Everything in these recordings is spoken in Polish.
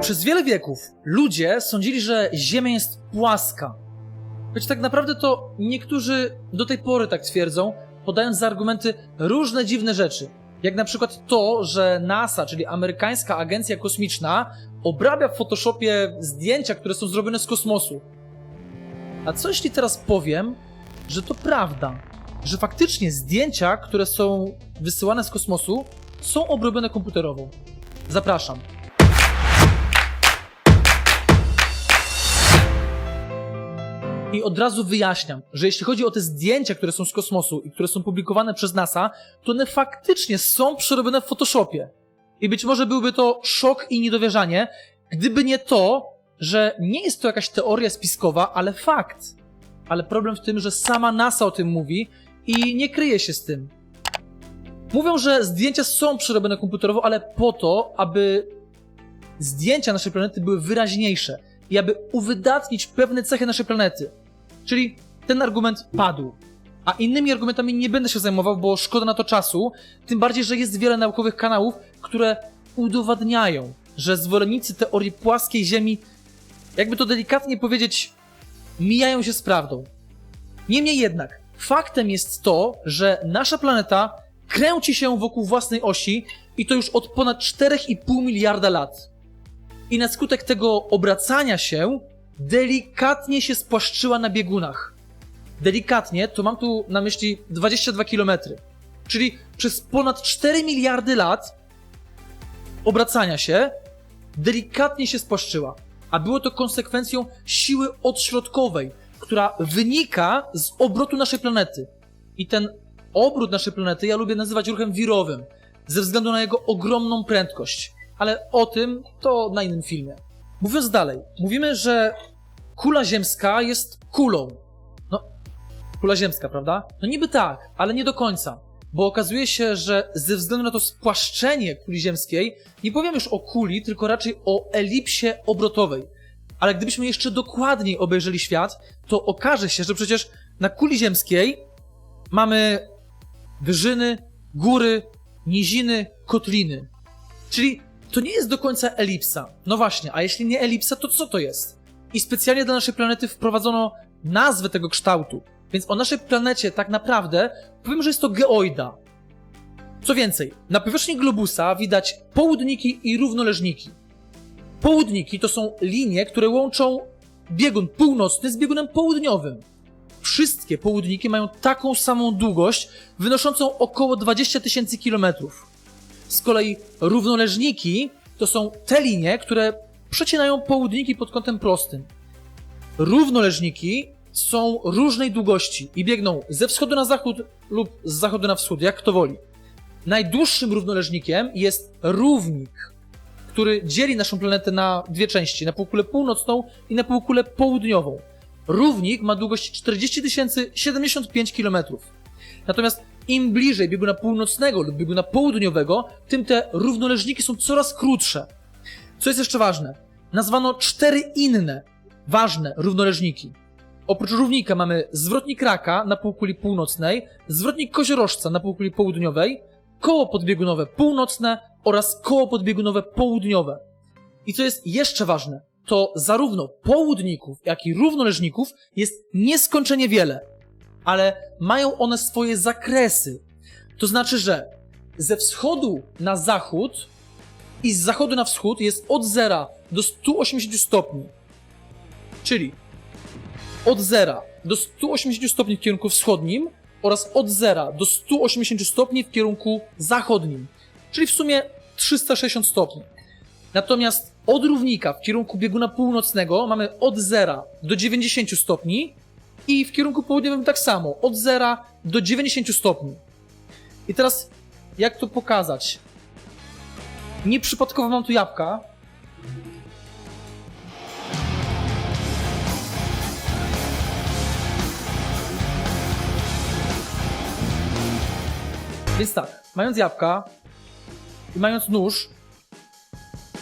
Przez wiele wieków ludzie sądzili, że Ziemia jest płaska. Choć tak naprawdę to niektórzy do tej pory tak twierdzą, podając za argumenty różne dziwne rzeczy. Jak na przykład to, że NASA, czyli amerykańska agencja kosmiczna, obrabia w Photoshopie zdjęcia, które są zrobione z kosmosu. A co jeśli teraz powiem, że to prawda? Że faktycznie zdjęcia, które są wysyłane z kosmosu, są obrobione komputerowo. Zapraszam. I od razu wyjaśniam, że jeśli chodzi o te zdjęcia, które są z kosmosu i które są publikowane przez NASA, to one faktycznie są przerobione w Photoshopie. I być może byłby to szok i niedowierzanie, gdyby nie to, że nie jest to jakaś teoria spiskowa, ale fakt. Ale problem w tym, że sama NASA o tym mówi i nie kryje się z tym. Mówią, że zdjęcia są przerobione komputerowo, ale po to, aby zdjęcia naszej planety były wyraźniejsze i aby uwydatnić pewne cechy naszej planety. Czyli ten argument padł. A innymi argumentami nie będę się zajmował, bo szkoda na to czasu. Tym bardziej, że jest wiele naukowych kanałów, które udowadniają, że zwolennicy teorii płaskiej Ziemi, jakby to delikatnie powiedzieć, mijają się z prawdą. Niemniej jednak, faktem jest to, że nasza planeta kręci się wokół własnej osi i to już od ponad 4,5 miliarda lat. I na skutek tego obracania się delikatnie się spłaszczyła na biegunach. Delikatnie to mam tu na myśli 22 km. Czyli przez ponad 4 miliardy lat obracania się delikatnie się spłaszczyła. A było to konsekwencją siły odśrodkowej, która wynika z obrotu naszej planety. I ten obrót naszej planety ja lubię nazywać ruchem wirowym, ze względu na jego ogromną prędkość. Ale o tym to na innym filmie. Mówiąc dalej, mówimy, że kula ziemska jest kulą. No, kula ziemska, prawda? No niby tak, ale nie do końca. Bo okazuje się, że ze względu na to spłaszczenie kuli ziemskiej, nie powiem już o kuli, tylko raczej o elipsie obrotowej. Ale gdybyśmy jeszcze dokładniej obejrzeli świat, to okaże się, że przecież na kuli ziemskiej mamy wyżyny, góry, niziny, kotliny. Czyli to nie jest do końca elipsa. No właśnie, a jeśli nie elipsa, to co to jest? I specjalnie dla naszej planety wprowadzono nazwę tego kształtu. Więc o naszej planecie tak naprawdę powiem, że jest to geoida. Co więcej, na powierzchni globusa widać południki i równoleżniki. Południki to są linie, które łączą biegun północny z biegunem południowym. Wszystkie południki mają taką samą długość, wynoszącą około 20 tysięcy kilometrów. Z kolei równoleżniki to są te linie, które przecinają południki pod kątem prostym. Równoleżniki są różnej długości i biegną ze wschodu na zachód lub z zachodu na wschód, jak kto woli. Najdłuższym równoleżnikiem jest równik, który dzieli naszą planetę na dwie części, na półkulę północną i na półkulę południową. Równik ma długość 40 075 km. Natomiast im bliżej bieguna północnego lub bieguna południowego, tym te równoleżniki są coraz krótsze. Co jest jeszcze ważne? Nazwano cztery inne ważne równoleżniki. Oprócz równika mamy zwrotnik raka na półkuli północnej, zwrotnik koziorożca na półkuli południowej, koło podbiegunowe północne oraz koło podbiegunowe południowe. I co jest jeszcze ważne, to zarówno południków, jak i równoleżników jest nieskończenie wiele, ale mają one swoje zakresy. To znaczy, że ze wschodu na zachód i z zachodu na wschód jest od 0 do 180 stopni. Czyli od 0 do 180 stopni w kierunku wschodnim oraz od 0 do 180 stopni w kierunku zachodnim, czyli w sumie 360 stopni. Natomiast od równika w kierunku bieguna północnego mamy od 0 do 90 stopni i w kierunku południowym tak samo, od 0 do 90 stopni. I teraz jak to pokazać? Nieprzypadkowo mam tu jabłka, Więc tak, mając jabłka i mając nóż,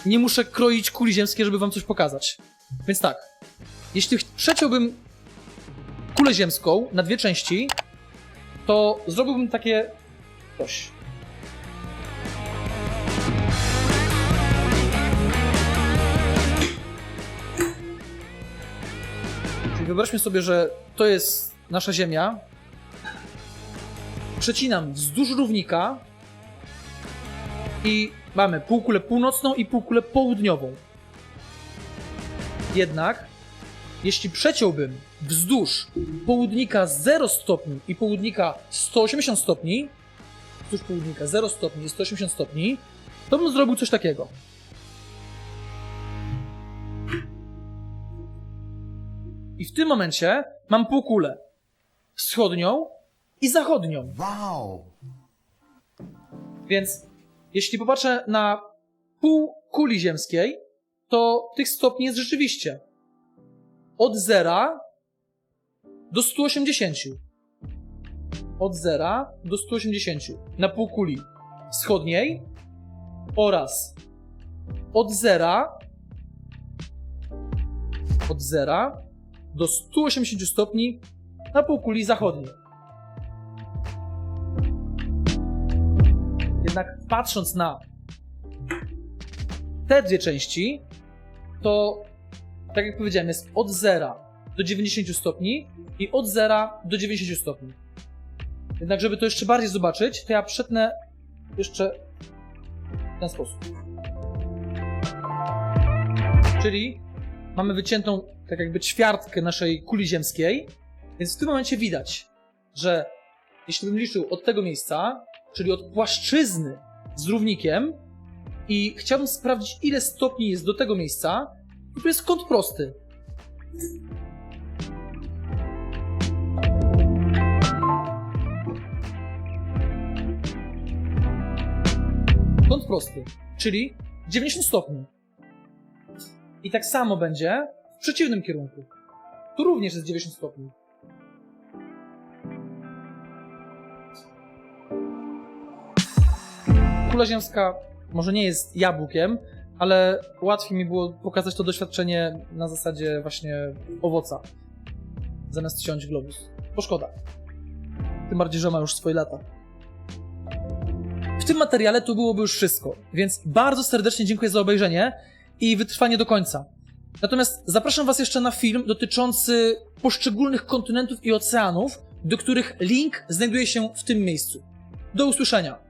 nie muszę kroić kuli ziemskiej, żeby wam coś pokazać. Więc tak, jeśli przeciąłbym kulę ziemską na dwie części, to zrobiłbym takie coś. Czyli wyobraźmy sobie, że to jest nasza Ziemia. Przecinam wzdłuż równika i mamy półkulę północną i półkulę południową. Jednak, jeśli przeciąłbym wzdłuż południka 0 stopni i południka 180 stopni, wzdłuż południka 0 stopni i 180 stopni, to bym zrobił coś takiego. I w tym momencie mam półkulę wschodnią i zachodnią. Wow! Więc jeśli popatrzę na pół kuli ziemskiej, to tych stopni jest rzeczywiście od 0 do 180. Od 0 do 180 na pół kuli wschodniej oraz od 0 od 0 do 180 stopni na półkuli zachodniej. Jednak patrząc na te dwie części, to tak jak powiedziałem, jest od 0 do 90 stopni i od 0 do 90 stopni. Jednak, żeby to jeszcze bardziej zobaczyć, to ja przetnę jeszcze w ten sposób. Czyli mamy wyciętą tak jakby ćwiartkę naszej kuli ziemskiej, więc w tym momencie widać, że jeśli bym liczył od tego miejsca, czyli od płaszczyzny z równikiem i chciałbym sprawdzić, ile stopni jest do tego miejsca, to tu jest kąt prosty. Kąt prosty, czyli 90 stopni. I tak samo będzie w przeciwnym kierunku. Tu również jest 90 stopni. Kula ziemska może nie jest jabłkiem, ale łatwiej mi było pokazać to doświadczenie na zasadzie właśnie owoca, zamiast ciąć globus. Bo szkoda. Tym bardziej, że ma już swoje lata. W tym materiale to byłoby już wszystko, więc bardzo serdecznie dziękuję za obejrzenie i wytrwanie do końca. Natomiast zapraszam Was jeszcze na film dotyczący poszczególnych kontynentów i oceanów, do których link znajduje się w tym miejscu. Do usłyszenia!